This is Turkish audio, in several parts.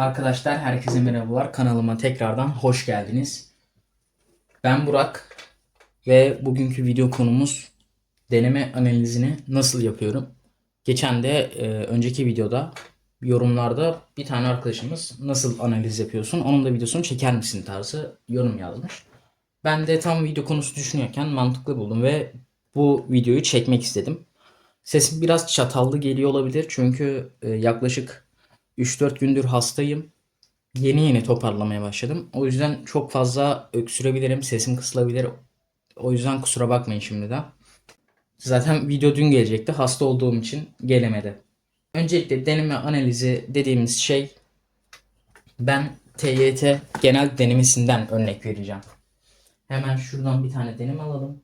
Arkadaşlar herkese merhabalar. Kanalıma tekrardan hoş geldiniz. Ben Burak ve bugünkü video konumuz deneme analizini nasıl yapıyorum. Geçen de e, önceki videoda yorumlarda bir tane arkadaşımız nasıl analiz yapıyorsun onun da videosunu çeker misin tarzı yorum yazmış. Ben de tam video konusu düşünüyorken mantıklı buldum ve bu videoyu çekmek istedim. Sesim biraz çatallı geliyor olabilir çünkü e, yaklaşık 3-4 gündür hastayım. Yeni yeni toparlamaya başladım. O yüzden çok fazla öksürebilirim, sesim kısılabilir. O yüzden kusura bakmayın şimdiden. Zaten video dün gelecekti. Hasta olduğum için gelemedi. Öncelikle deneme analizi dediğimiz şey ben TYT genel denemesinden örnek vereceğim. Hemen şuradan bir tane deneme alalım.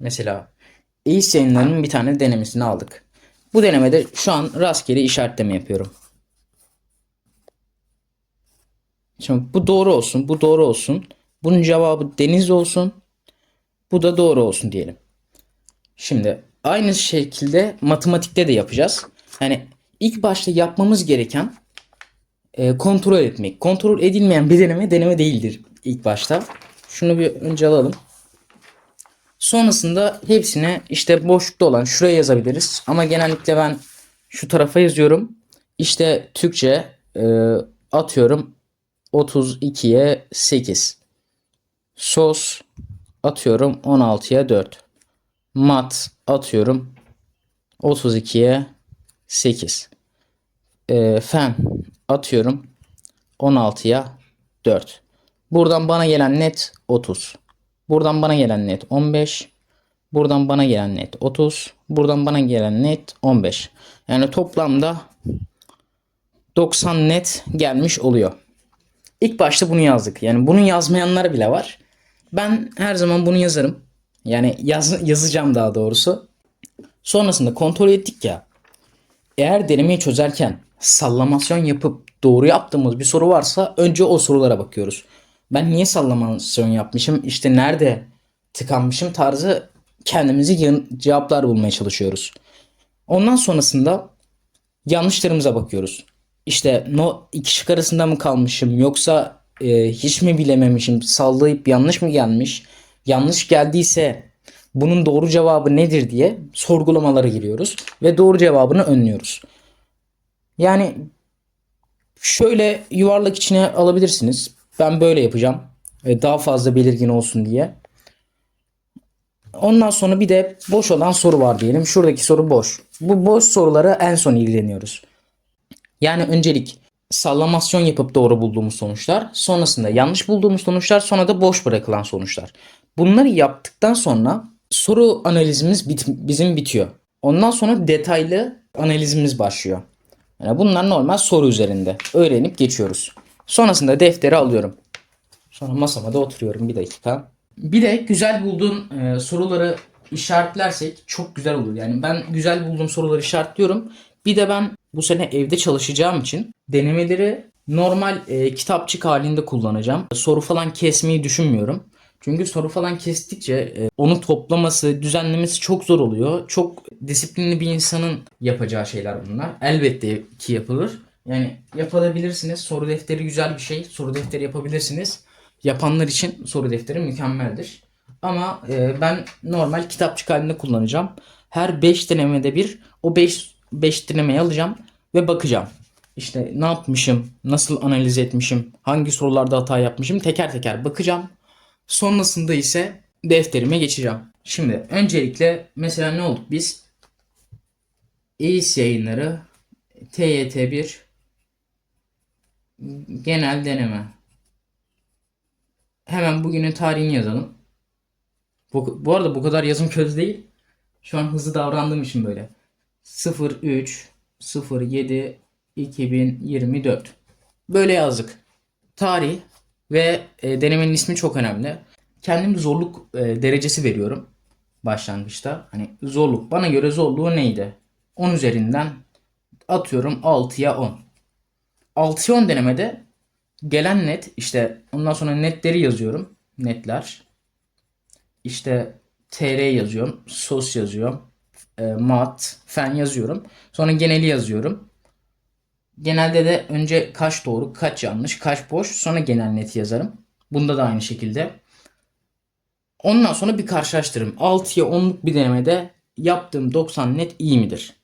Mesela İyi yayınlarının bir tane denemesini aldık. Bu denemede şu an rastgele işaretleme yapıyorum. Şimdi bu doğru olsun, bu doğru olsun. Bunun cevabı deniz olsun. Bu da doğru olsun diyelim. Şimdi aynı şekilde matematikte de yapacağız. Yani ilk başta yapmamız gereken e, kontrol etmek. Kontrol edilmeyen bir deneme deneme değildir ilk başta. Şunu bir önce alalım. Sonrasında hepsine işte boşlukta olan şuraya yazabiliriz. Ama genellikle ben şu tarafa yazıyorum. İşte Türkçe e, atıyorum 32'ye 8. Sos atıyorum 16'ya 4. Mat atıyorum 32'ye 8. E, fen atıyorum 16'ya 4. Buradan bana gelen net 30. Buradan bana gelen net 15. Buradan bana gelen net 30. Buradan bana gelen net 15. Yani toplamda 90 net gelmiş oluyor. İlk başta bunu yazdık. Yani bunu yazmayanlar bile var. Ben her zaman bunu yazarım. Yani yaz, yazacağım daha doğrusu. Sonrasında kontrol ettik ya. Eğer denemeyi çözerken sallamasyon yapıp doğru yaptığımız bir soru varsa önce o sorulara bakıyoruz. Ben niye sallamasyon yapmışım? İşte nerede tıkanmışım tarzı kendimizi cevaplar bulmaya çalışıyoruz. Ondan sonrasında yanlışlarımıza bakıyoruz. İşte no iki şık arasında mı kalmışım yoksa e, hiç mi bilememişim sallayıp yanlış mı gelmiş? Yanlış geldiyse bunun doğru cevabı nedir diye sorgulamalara giriyoruz ve doğru cevabını önlüyoruz. Yani şöyle yuvarlak içine alabilirsiniz. Ben böyle yapacağım. E, Daha fazla belirgin olsun diye. Ondan sonra bir de boş olan soru var diyelim. Şuradaki soru boş. Bu boş sorulara en son ilgileniyoruz. Yani öncelik sallamasyon yapıp doğru bulduğumuz sonuçlar, sonrasında yanlış bulduğumuz sonuçlar, sonra da boş bırakılan sonuçlar. Bunları yaptıktan sonra soru analizimiz bit- bizim bitiyor. Ondan sonra detaylı analizimiz başlıyor. Yani bunlar normal soru üzerinde. Öğrenip geçiyoruz. Sonrasında defteri alıyorum. Sonra masama da oturuyorum bir dakika. Bir de güzel bulduğun e, soruları işaretlersek çok güzel olur. Yani ben güzel bulduğum soruları işaretliyorum. Bir de ben bu sene evde çalışacağım için denemeleri normal e, kitapçık halinde kullanacağım. Soru falan kesmeyi düşünmüyorum. Çünkü soru falan kestikçe e, onu toplaması, düzenlemesi çok zor oluyor. Çok disiplinli bir insanın yapacağı şeyler bunlar. Elbette ki yapılır. Yani yapabilirsiniz. Soru defteri güzel bir şey. Soru defteri yapabilirsiniz. Yapanlar için soru defteri mükemmeldir. Ama e, ben normal kitapçık halinde kullanacağım. Her 5 denemede bir o 5 5 denemeyi alacağım ve bakacağım. İşte ne yapmışım, nasıl analiz etmişim, hangi sorularda hata yapmışım teker teker bakacağım. Sonrasında ise defterime geçeceğim. Şimdi öncelikle mesela ne olduk biz? EİS yayınları TYT1 genel deneme. Hemen bugünün tarihini yazalım. Bu, bu arada bu kadar yazım kötü değil. Şu an hızlı davrandığım için böyle. 03 07 2024. Böyle yazdık. Tarih ve e, denemenin ismi çok önemli. Kendim zorluk e, derecesi veriyorum başlangıçta. Hani zorluk bana göre zorluğu neydi? 10 üzerinden atıyorum 6'ya 10. 6'ya 10 denemede gelen net işte ondan sonra netleri yazıyorum. Netler. İşte TR yazıyorum. Sos yazıyorum. E, mat, fen yazıyorum. Sonra geneli yazıyorum. Genelde de önce kaç doğru, kaç yanlış, kaç boş, sonra genel net yazarım. Bunda da aynı şekilde. Ondan sonra bir karşılaştırırım. 6'ya 10'luk bir denemede yaptığım 90 net iyi midir?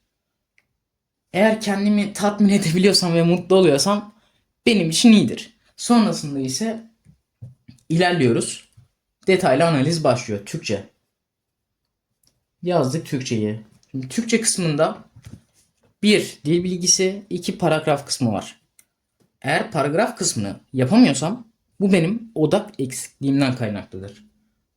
Eğer kendimi tatmin edebiliyorsam ve mutlu oluyorsam benim için iyidir. Sonrasında ise ilerliyoruz. Detaylı analiz başlıyor. Türkçe. Yazdık Türkçeyi. Şimdi Türkçe kısmında bir dil bilgisi, iki paragraf kısmı var. Eğer paragraf kısmını yapamıyorsam bu benim odak eksikliğimden kaynaklıdır.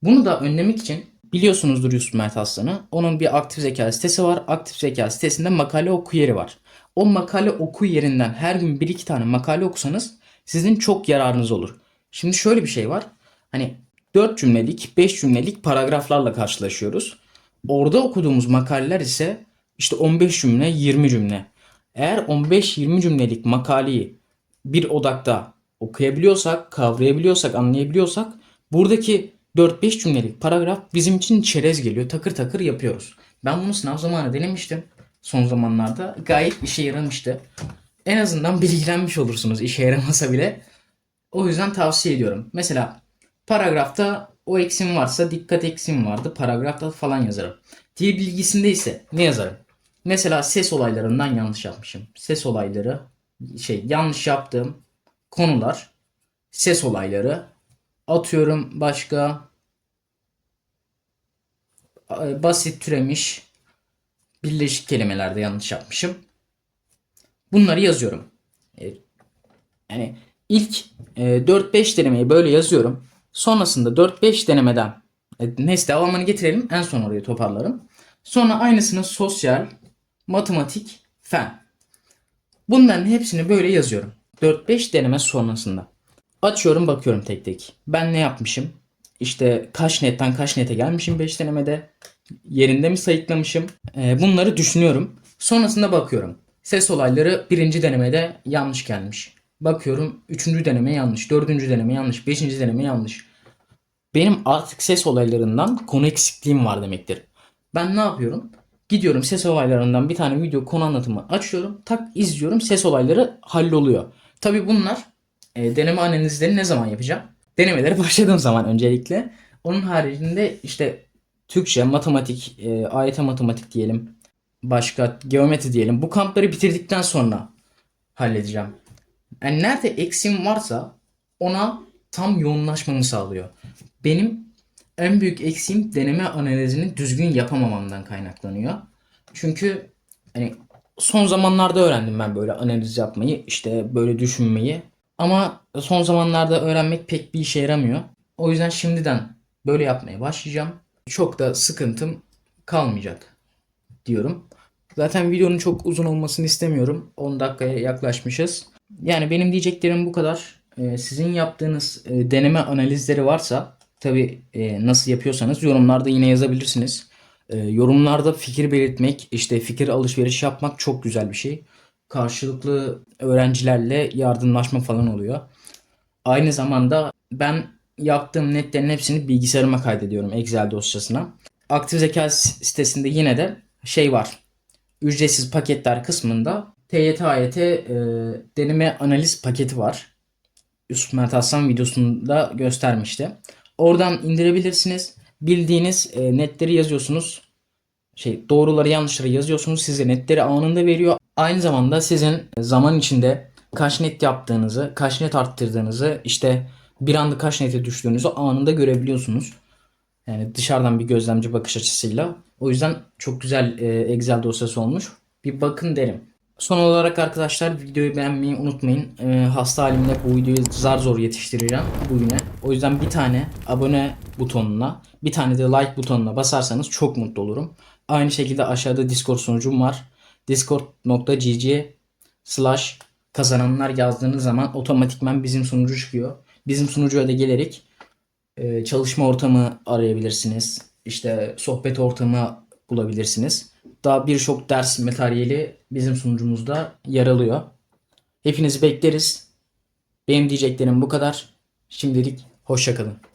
Bunu da önlemek için biliyorsunuzdur Yusuf Mert Aslan'ı. Onun bir aktif zeka sitesi var. Aktif zeka sitesinde makale oku yeri var. O makale oku yerinden her gün bir iki tane makale okusanız sizin çok yararınız olur. Şimdi şöyle bir şey var. Hani 4 cümlelik, 5 cümlelik paragraflarla karşılaşıyoruz. Orada okuduğumuz makaleler ise işte 15 cümle, 20 cümle. Eğer 15-20 cümlelik makaleyi bir odakta okuyabiliyorsak, kavrayabiliyorsak, anlayabiliyorsak buradaki 4-5 cümlelik paragraf bizim için çerez geliyor. Takır takır yapıyoruz. Ben bunu sınav zamanı denemiştim. Son zamanlarda gayet işe yaramıştı. En azından bilgilenmiş olursunuz işe yaramasa bile. O yüzden tavsiye ediyorum. Mesela paragrafta o eksim varsa dikkat eksim vardı. Paragrafta falan yazarım. Dil bilgisinde ise ne yazarım? Mesela ses olaylarından yanlış yapmışım. Ses olayları şey yanlış yaptığım konular ses olayları atıyorum başka e, basit türemiş birleşik kelimelerde yanlış yapmışım. Bunları yazıyorum. E, Yani ilk e, 4-5 denemeyi böyle yazıyorum. Sonrasında 4-5 denemeden e, neyse devamını getirelim. En son orayı toparlarım. Sonra aynısını sosyal, matematik, fen. Bunların hepsini böyle yazıyorum. 4-5 deneme sonrasında. Açıyorum bakıyorum tek tek. Ben ne yapmışım? İşte kaç netten kaç nete gelmişim 5 denemede. Yerinde mi sayıklamışım? Ee, bunları düşünüyorum. Sonrasında bakıyorum. Ses olayları birinci denemede yanlış gelmiş. Bakıyorum üçüncü deneme yanlış. Dördüncü deneme yanlış. Beşinci deneme yanlış. Benim artık ses olaylarından konu eksikliğim var demektir. Ben ne yapıyorum? Gidiyorum ses olaylarından bir tane video konu anlatımı açıyorum. Tak izliyorum ses olayları halloluyor. Tabi bunlar e, deneme analizleri ne zaman yapacağım? Denemelere başladığım zaman öncelikle. Onun haricinde işte Türkçe, matematik, e, AYT matematik diyelim. Başka geometri diyelim. Bu kampları bitirdikten sonra halledeceğim. Yani nerede eksim varsa ona tam yoğunlaşmamı sağlıyor. Benim en büyük eksiğim deneme analizini düzgün yapamamamdan kaynaklanıyor. Çünkü hani son zamanlarda öğrendim ben böyle analiz yapmayı, işte böyle düşünmeyi. Ama son zamanlarda öğrenmek pek bir işe yaramıyor. O yüzden şimdiden böyle yapmaya başlayacağım. Çok da sıkıntım kalmayacak diyorum. Zaten videonun çok uzun olmasını istemiyorum. 10 dakikaya yaklaşmışız. Yani benim diyeceklerim bu kadar. Ee, sizin yaptığınız e, deneme analizleri varsa tabi nasıl yapıyorsanız yorumlarda yine yazabilirsiniz. Ee, yorumlarda fikir belirtmek, işte fikir alışveriş yapmak çok güzel bir şey. Karşılıklı öğrencilerle yardımlaşma falan oluyor. Aynı zamanda ben yaptığım netlerin hepsini bilgisayarıma kaydediyorum Excel dosyasına. Aktif zeka sitesinde yine de şey var. Ücretsiz paketler kısmında TYT AYT e, deneme analiz paketi var. Yusuf Mert Aslan videosunda göstermişti. Oradan indirebilirsiniz. Bildiğiniz e, netleri yazıyorsunuz. Şey doğruları yanlışları yazıyorsunuz. Size netleri anında veriyor. Aynı zamanda sizin zaman içinde kaç net yaptığınızı, kaç net arttırdığınızı, işte bir anda kaç nete düştüğünüzü anında görebiliyorsunuz. Yani dışarıdan bir gözlemci bakış açısıyla. O yüzden çok güzel e, Excel dosyası olmuş. Bir bakın derim. Son olarak arkadaşlar videoyu beğenmeyi unutmayın. E, hasta halimle bu videoyu zar zor yetiştireceğim bugüne. O yüzden bir tane abone butonuna, bir tane de like butonuna basarsanız çok mutlu olurum. Aynı şekilde aşağıda Discord sunucum var. discord.gg slash kazananlar yazdığınız zaman otomatikman bizim sunucu çıkıyor. Bizim sunucuya da gelerek e, çalışma ortamı arayabilirsiniz. İşte sohbet ortamı bulabilirsiniz. Daha birçok ders materyali bizim sunucumuzda yer alıyor. Hepinizi bekleriz. Benim diyeceklerim bu kadar. Şimdilik hoşçakalın.